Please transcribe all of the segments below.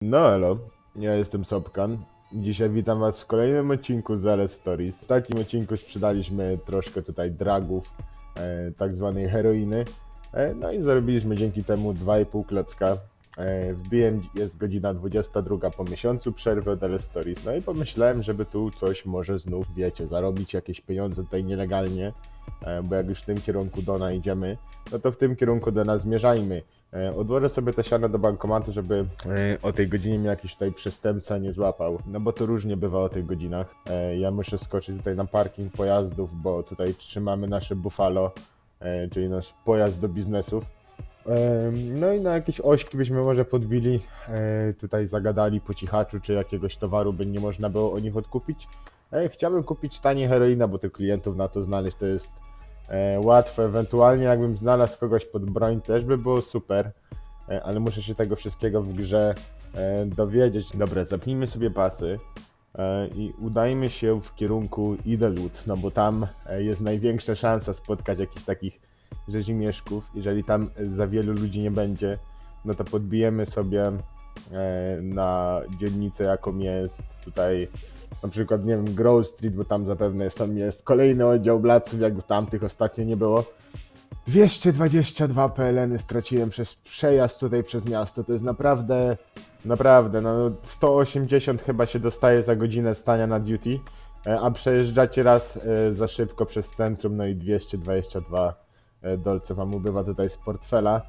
No elo, ja jestem Sopkan. Dzisiaj witam was w kolejnym odcinku z LS Stories. W ostatnim odcinku sprzedaliśmy troszkę tutaj dragów, e, tak zwanej heroiny. E, no i zarobiliśmy dzięki temu 2,5 klocka. E, wbiłem, jest godzina 22 po miesiącu przerwy od LS Stories. No i pomyślałem, żeby tu coś może znów, wiecie, zarobić jakieś pieniądze tutaj nielegalnie, e, bo jak już w tym kierunku Dona idziemy, no to w tym kierunku do nas zmierzajmy. E, Odłożę sobie te siano do bankomatu, żeby e, o tej godzinie mnie jakiś tutaj przestępca nie złapał. No bo to różnie bywa o tych godzinach. E, Ja muszę skoczyć tutaj na parking pojazdów, bo tutaj trzymamy nasze Buffalo, czyli nasz pojazd do biznesów. No i na jakieś ośki byśmy może podbili, tutaj zagadali po cichaczu, czy jakiegoś towaru by nie można było o nich odkupić. Chciałbym kupić tanie heroina, bo tych klientów na to znaleźć to jest e, łatwo. Ewentualnie jakbym znalazł kogoś pod broń, też by było super, e, ale muszę się tego wszystkiego w grze e, dowiedzieć. Dobra, zapnijmy sobie pasy i udajmy się w kierunku Idelwood, no bo tam jest największa szansa spotkać jakichś takich rzezimieszków. Jeżeli tam za wielu ludzi nie będzie, no to podbijemy sobie na dzielnicę, jaką jest tutaj na przykład, nie wiem, Grove Street, bo tam zapewne są, jest kolejny oddział Blaców, jak tamtych ostatnio nie było. 222 PLN straciłem przez przejazd tutaj przez miasto. To jest naprawdę, naprawdę, no 180 chyba się dostaje za godzinę stania na duty, e, a przejeżdżacie raz e, za szybko przez centrum, no i 222 e, dolce wam ubywa tutaj z portfela,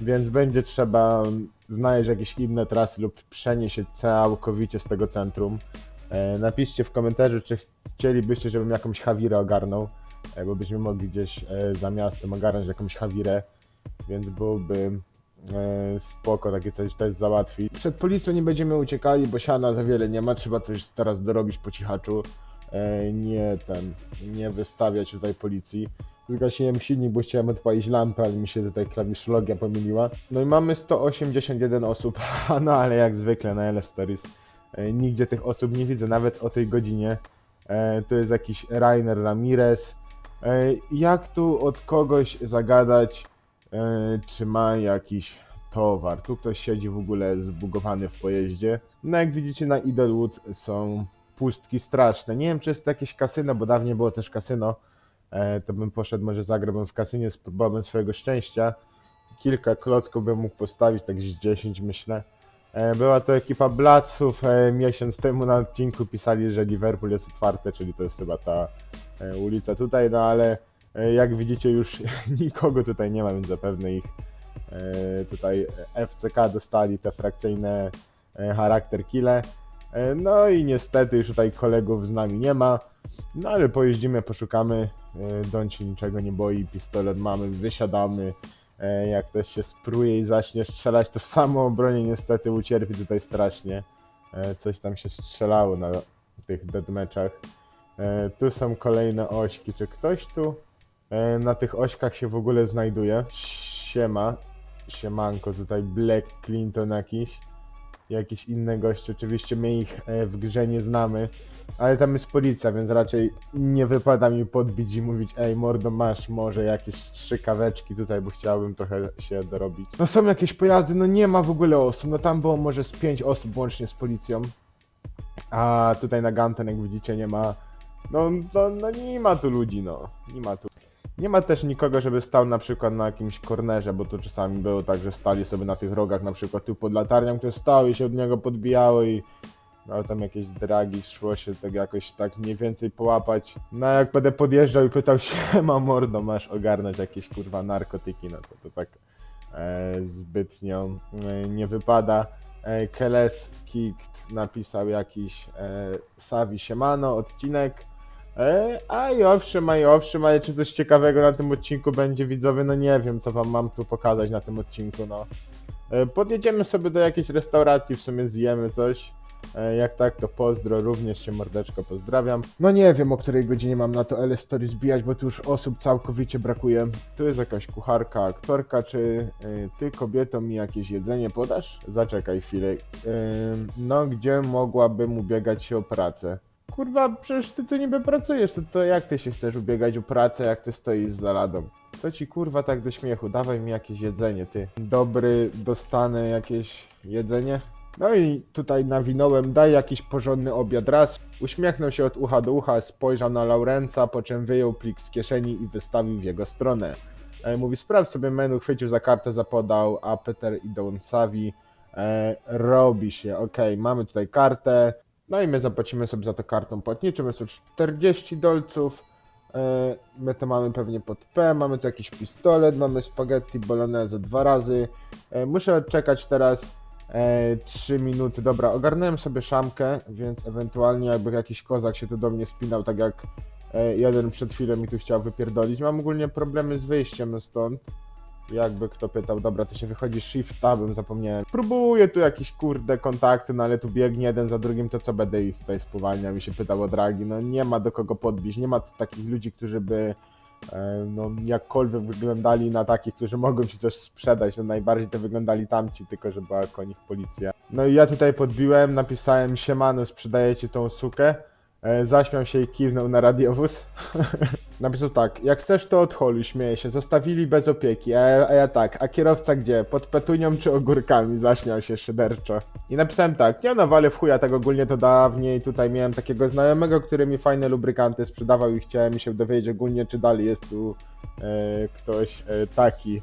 więc będzie trzeba znaleźć jakieś inne trasy lub przenieść się całkowicie z tego centrum. E, Napiszcie w komentarzu, czy chcielibyście, żebym jakąś Hawirę ogarnął, e, bo byśmy mogli gdzieś e, za miastem ogarnąć jakąś Hawirę, więc byłoby e, spoko takie coś też załatwić. Przed policją nie będziemy uciekali, bo siana za wiele nie ma, trzeba już teraz dorobić po cichaczu, nie ten, nie wystawiać tutaj policji. Zgasiłem silnik, bo chciałem odpalić lampę, ale mi się tutaj klawiszologia pomyliła. No i mamy 181 osób, no ale jak zwykle na LS Stories Nigdzie tych osób nie widzę, nawet o tej godzinie. E, To jest jakiś Rainer Ramirez. E, Jak tu od kogoś zagadać, e, czy ma jakiś towar? Tu ktoś siedzi w ogóle zbugowany w pojeździe. No jak widzicie na Idlewood są pustki straszne. Nie wiem czy jest to jakieś kasyno, bo dawniej było też kasyno. E, To bym poszedł, może zagrałbym w kasynie, spróbowałbym swojego szczęścia. Kilka klocków bym mógł postawić, tak z 10 myślę. E, Była to ekipa Blaców. e, Miesiąc temu na odcinku pisali, że Liverpool jest otwarte, czyli to jest chyba ta e, ulica tutaj, no ale jak widzicie już nikogo tutaj nie ma, więc zapewne ich tutaj FCK dostali te frakcyjne charakter kille. E, No i niestety już tutaj kolegów z nami nie ma. No ale pojeździmy, poszukamy. Się niczego nie boi, pistolet mamy, wysiadamy. E, Jak ktoś się spruje i zacznie strzelać, to w samoobronie niestety ucierpi tutaj strasznie. E, Coś tam się strzelało na tych deadmatchach. E, Tu są kolejne ośki. Czy ktoś tu na tych ośkach się w ogóle znajduje? Siema. Siemanko, tutaj Black Clinton jakiś. Jakiś inny gość. Oczywiście my ich e, w grze nie znamy. Ale tam jest policja, więc raczej nie wypada mi podbić i mówić ej mordo masz może jakieś trzy kaweczki tutaj, bo chciałbym trochę się dorobić. No są jakieś pojazdy, no nie ma w ogóle osób, no tam było może z pięć osób łącznie z policją. A tutaj na Ganten jak widzicie nie ma, no, no, no nie ma tu ludzi no, nie ma tu. Nie ma też nikogo, żeby stał na przykład na jakimś kornerze, bo tu czasami było tak, że stali sobie na tych rogach, na przykład tu pod latarnią, które stały i się od niego podbijały i no tam jakieś dragi, szło się tak jakoś tak mniej więcej połapać. No jak będę podjeżdżał i pytał się, ma mordo, masz ogarnąć jakieś kurwa narkotyki, no to to tak e, zbytnio e, nie wypada. E, Keles Kikt napisał jakiś e, Savi Siemano odcinek. E, a i owszem, a i owszem, ale czy coś ciekawego na tym odcinku będzie widzowie? No nie wiem, co wam mam tu pokazać na tym odcinku, no. E, podjedziemy sobie do jakiejś restauracji, w sumie zjemy coś. E, Jak tak, to pozdro, również cię mordeczko pozdrawiam. No nie wiem, o której godzinie mam na to LS Story zbijać, bo tu już osób całkowicie brakuje. Tu jest jakaś kucharka, aktorka, czy ty kobieto mi jakieś jedzenie podasz? Zaczekaj chwilę. No, gdzie mogłabym ubiegać się o pracę? Kurwa, przecież ty tu niby pracujesz, to, to jak ty się chcesz ubiegać o pracę, jak ty stoisz za ladą? Co ci kurwa tak do śmiechu? Dawaj mi jakieś jedzenie, ty. Dobry, dostanę jakieś jedzenie? No i tutaj nawinąłem, daj jakiś porządny obiad raz. Uśmiechnął się od ucha do ucha, spojrzał na Laurenca, po czym wyjął plik z kieszeni i wystawił w jego stronę. E, mówi, sprawdź sobie menu, chwycił za kartę, zapodał, a Peter i Don Savi e, robi się. Okej, mamy tutaj kartę, no i my zapłacimy sobie za to kartą płatniczą, jest to 40 dolców. E, my to mamy pewnie pod P, mamy tu jakiś pistolet, mamy spaghetti bolognese dwa razy. E, muszę odczekać teraz e, 3 minuty. Dobra, ogarnąłem sobie szamkę, więc ewentualnie jakby jakiś kozak się tu do mnie spinał, tak jak e, jeden przed chwilą mi tu chciał wypierdolić. Mam ogólnie problemy z wyjściem stąd. Jakby kto pytał, dobra, to się wychodzi shift tabem, zapomniałem. Próbuję tu jakieś kurde kontakty, no ale tu biegnie jeden za drugim, to co będę ich tutaj spowalniał mi się pytał o dragi. No nie ma do kogo podbić, nie ma tu takich ludzi, którzy by e, no jakkolwiek wyglądali na takich, którzy mogą ci coś sprzedać. No najbardziej to wyglądali tamci, tylko że była konik policja. No i ja tutaj podbiłem, napisałem siemano, sprzedajecie tą sukę. E, Zaśmiał się i kiwnął na radiowóz. Napisał tak, jak chcesz to odholuj, śmieje się, zostawili bez opieki, a ja, a ja tak, a kierowca gdzie? Pod petunią czy ogórkami? Zaśmiał się szyderczo. I napisałem tak, nie no, walę w chuja, tak ogólnie to dawniej, tutaj miałem takiego znajomego, który mi fajne lubrykanty sprzedawał i chciałem się dowiedzieć ogólnie, czy dalej jest tu e, ktoś e, taki.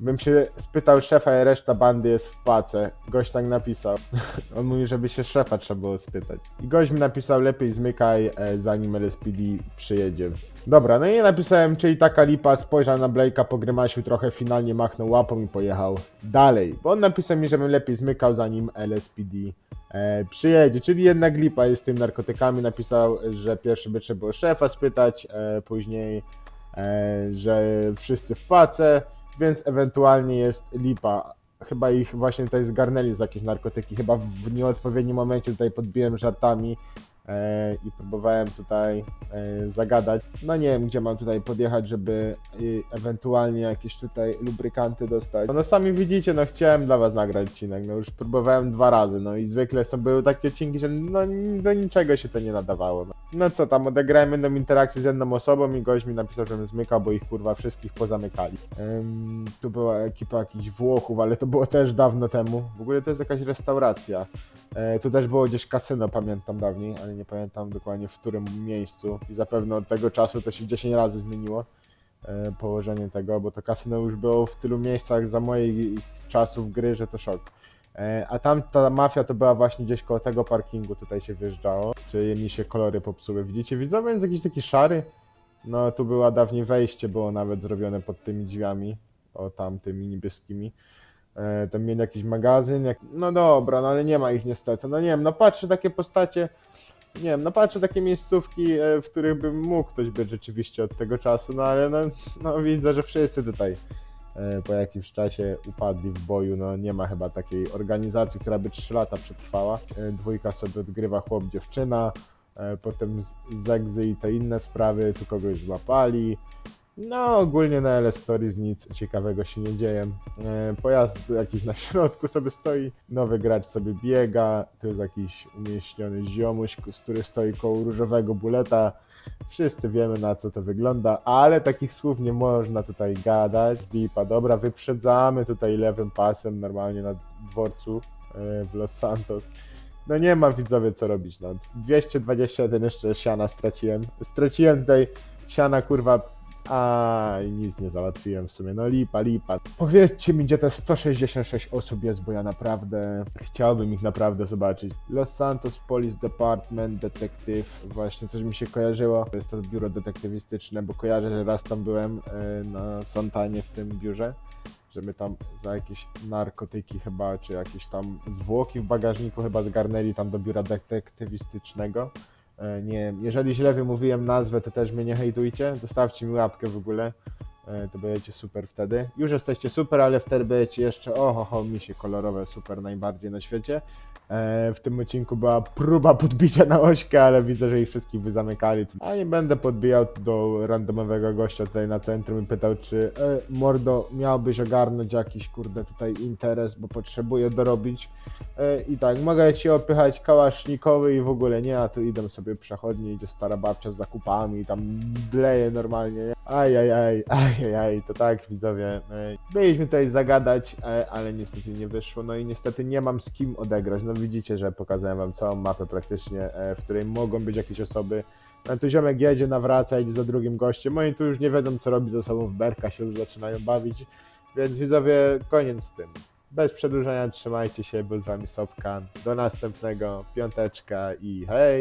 Bym się spytał szefa i reszta bandy jest w pace. Gość tak napisał. On mówi, żeby się szefa trzeba było spytać. I gość mi napisał, lepiej zmykaj, e, zanim LSPD przyjedzie. Dobra, no i napisałem, czyli taka lipa, spojrzał na Blake'a, pogrymasił trochę, finalnie machnął łapą i pojechał dalej. Bo on napisał mi, żebym lepiej zmykał, zanim LSPD e, przyjedzie. Czyli jednak lipa jest z tym narkotykami. Napisał, że pierwszy by trzeba było szefa spytać, e, później, e, że wszyscy w pace, więc ewentualnie jest lipa. Chyba ich właśnie tutaj zgarnęli za jakieś narkotyki. Chyba w nieodpowiednim momencie tutaj podbiłem żartami i próbowałem tutaj e, zagadać. No nie wiem, gdzie mam tutaj podjechać, żeby e, ewentualnie jakieś tutaj lubrykanty dostać. No, no sami widzicie, no chciałem dla was nagrać odcinek, no już próbowałem dwa razy, no i zwykle są były takie odcinki, że no do niczego się to nie nadawało. No, no co tam, odegrałem jedną interakcję z jedną osobą i gość mi napisał, żebym zmykał, bo ich kurwa wszystkich pozamykali. Ym, tu była ekipa jakichś Włochów, ale to było też dawno temu. W ogóle to jest jakaś restauracja. E, tu też było gdzieś kasyno, pamiętam dawniej, ale nie pamiętam dokładnie w którym miejscu. I zapewne od tego czasu to się 10 razy zmieniło e, położenie tego, bo to kasyno już było w tylu miejscach za moich czasów gry, że to szok. E, a tam ta mafia to była właśnie gdzieś koło tego parkingu, tutaj się wjeżdżało. Czy mi się kolory popsuły. Widzicie, widzowie, jest jakiś taki szary. No tu była dawniej wejście, było nawet zrobione pod tymi drzwiami, o tamtymi niebieskimi. E, tam mieli jakiś magazyn, jak... no dobra, no ale nie ma ich niestety. No nie wiem, no patrzę takie postacie, nie wiem, no patrzę takie miejscówki, e, w których bym mógł ktoś być rzeczywiście od tego czasu, no ale no, no widzę, że wszyscy tutaj e, po jakimś czasie upadli w boju, no nie ma chyba takiej organizacji, która by 3 lata przetrwała. E, Dwójka sobie odgrywa chłop, dziewczyna, e, potem z- zegzy i te inne sprawy, tu kogoś złapali. No, ogólnie na LS Stories nic ciekawego się nie dzieje. E, pojazd jakiś na środku sobie stoi, nowy gracz sobie biega, tu jest jakiś umieśniony ziomuś, który stoi koło różowego buleta. Wszyscy wiemy na co to wygląda, ale takich słów nie można tutaj gadać. Lipa, dobra, wyprzedzamy tutaj lewym pasem normalnie na dworcu e, w Los Santos. No nie ma widzowie co robić, no. 221 jeszcze siana straciłem. Straciłem tutaj siana kurwa a i nic nie załatwiłem w sumie. No lipa, lipa. Powiedzcie mi, gdzie te 166 osób jest, bo ja naprawdę chciałbym ich naprawdę zobaczyć. Los Santos Police Department Detective, właśnie coś mi się kojarzyło. To jest to biuro detektywistyczne, bo kojarzę, że raz tam byłem e, na Santanie w tym biurze. Że my tam za jakieś narkotyki chyba, czy jakieś tam zwłoki w bagażniku chyba zgarnęli tam do biura detektywistycznego. E, Nie jeżeli źle wymówiłem nazwę, to też mnie nie hejtujcie. Dostawcie mi łapkę w ogóle. E, To będziecie super wtedy. Już jesteście super, ale wtedy będziecie jeszcze, oho, ho, misie kolorowe, super najbardziej na świecie. E, W tym odcinku była próba podbicia na ośkę, ale widzę, że ich wszystkich wy zamykali. A nie będę podbijał do randomowego gościa tutaj na centrum i pytał, czy e, mordo miałbyś ogarnąć jakiś kurde tutaj interes, bo potrzebuję dorobić. E, I tak, mogę ci opychać kałasznikowy i w ogóle nie, a tu idą sobie przechodnie, idzie stara babcia z zakupami i tam dleje normalnie, nie? Aj, aj, aj, aj, Ajajaj, to tak, widzowie. e, Byliśmy tutaj zagadać, e, ale niestety nie wyszło. No i niestety nie mam z kim odegrać. No widzicie, że pokazałem wam całą mapę praktycznie, e, w której mogą być jakieś osoby. No tu ziomek jedzie, nawraca, idzie za drugim gościem. Oni tu już nie wiedzą, co robić ze sobą w berka, się już zaczynają bawić. Więc widzowie, koniec z tym. Bez przedłużania, trzymajcie się, był z wami Sopkan. Do następnego, piąteczka i hej!